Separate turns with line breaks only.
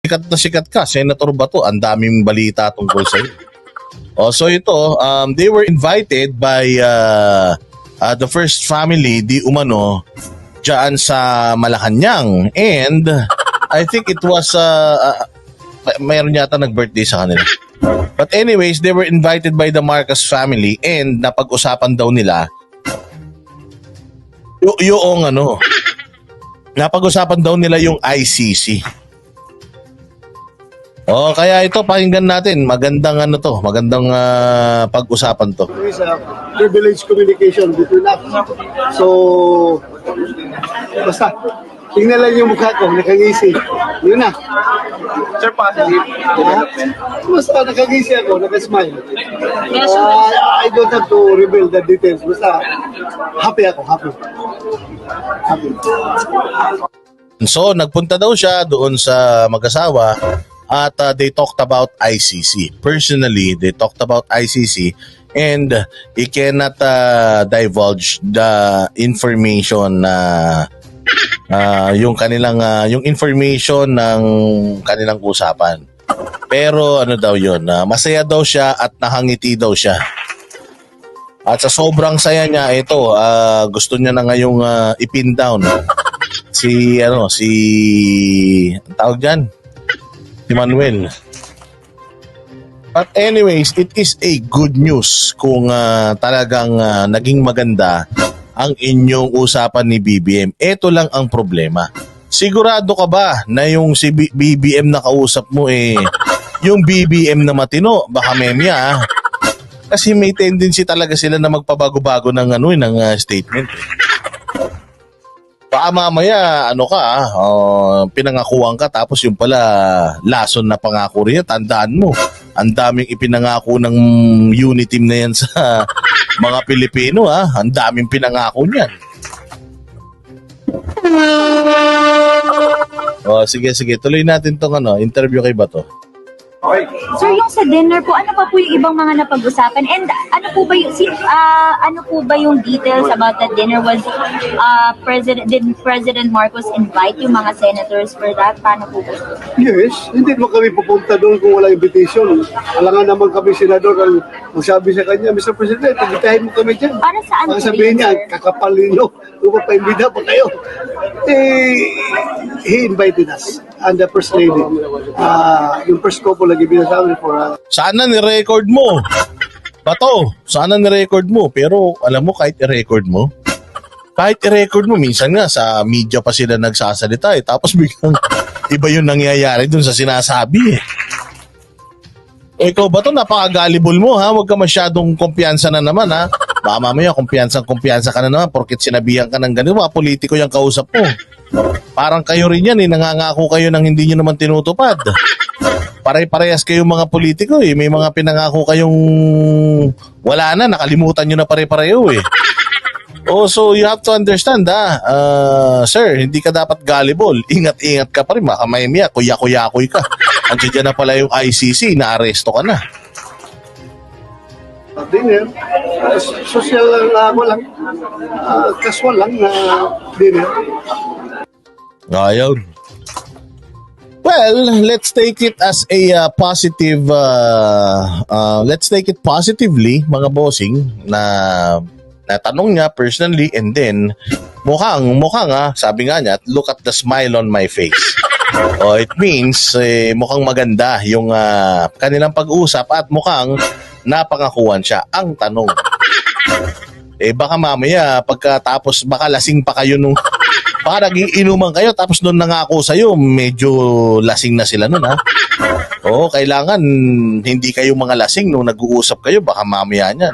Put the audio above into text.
sikat na sikat ka, Senator Bato, ang daming balita tungkol sa iyo. Oh, so ito, um, they were invited by uh, uh, the first family, di umano, dyan sa Malacanang. And I think it was, uh, uh, may- mayroon yata nag-birthday sa kanila. But anyways, they were invited by the Marcos family and napag-usapan daw nila yung ano, napag-usapan daw nila yung ICC. Oh, kaya ito pakinggan natin. Magandang ano to, magandang ah, pag-usapan to.
There is a privileged communication between us. So, basta, tingnan lang yung mukha ko, nakangisi. Yun na.
Sir, positive development.
Basta nakangisi ako, nakasmile. Uh, I don't have to reveal the details. Basta, happy ako, happy. Happy.
So, nagpunta daw siya doon sa mag-asawa at uh, they talked about ICC. Personally, they talked about ICC and he cannot uh, divulge the information na uh, yung kanilang uh, yung information ng kanilang usapan. Pero ano daw yun, uh, masaya daw siya at nakangiti daw siya. At sa sobrang saya niya, ito, ah, gusto niya na ngayong uh, ipin down si ano si tawag diyan si Manuel but anyways it is a good news kung ah, talagang ah, naging maganda ang inyong usapan ni BBM ito lang ang problema sigurado ka ba na yung si B- BBM na kausap mo eh yung BBM na matino baka memya ah. kasi may tendency talaga sila na magpabago-bago ng ano eh, ng ah, statement eh. Baka mamaya, ano ka, ah, oh, pinangakuan ka tapos yung pala lason na pangako rin. Tandaan mo, ang daming ipinangako ng unity team na yan sa mga Pilipino. Ha? Ang daming pinangako niyan. Oh, sige, sige. Tuloy natin tong ano, interview kay Bato.
Okay.
Sir, yung sa dinner po, ano pa po yung ibang mga napag-usapan? And ano po ba yung, si, ah, ano po ba yung details about that dinner? Was uh, President, did President Marcos invite yung mga senators for that? Paano po ba?
Yes, hindi mo kami pupunta doon kung wala invitation. Alangan naman kami senador ang magsabi sa kanya, Mr. President, invitahin mo kami dyan.
Para saan
Ang
po
sabihin niya,
sir?
kakapal ninyo, kung pa-imbita pa kayo. Eh, he invited us and the first lady. Uh, yung first couple lagi binasabi for uh,
Sana ni-record mo. Bato, sana ni-record mo. Pero alam mo, kahit i-record mo, kahit i-record mo, minsan nga sa media pa sila nagsasalita eh. Tapos biglang iba yung nangyayari dun sa sinasabi eh. Ikaw ba to napaka-gullible mo ha? Huwag ka masyadong kumpiyansa na naman ha. Baka mamaya kumpiyansang kumpiyansa ka na naman porkit sinabihan ka ng ganun. Mga politiko yung kausap mo. Parang kayo rin yan eh. Nangangako kayo ng hindi nyo naman tinutupad. Pare-parehas kayong mga politiko eh. May mga pinangako kayong wala na. Nakalimutan nyo na pare-pareho eh. Oh, so you have to understand ha. Uh, sir, hindi ka dapat gullible. Ingat-ingat ka pa rin. Baka may miya, kuya-kuya-kuy ka. Andiyan dyan na pala yung ICC, na-aresto ka na.
dinner. Uh, social lang, uh, lang. Uh, casual lang na dinner.
Ayaw. Well, let's take it as a uh, positive uh, uh, let's take it positively mga bossing na natanong niya personally and then mukhang mukhang ah, sabi nga niya look at the smile on my face. Oh, it means eh, mukhang maganda yung ah, kanilang pag-usap at mukhang napangakuan siya. Ang tanong, eh baka mamaya pagkatapos baka lasing pa kayo nung baka naging inuman kayo tapos doon nangako sa'yo medyo lasing na sila nun ha? Oo, kailangan hindi kayo mga lasing nung nag-uusap kayo baka mamaya niyan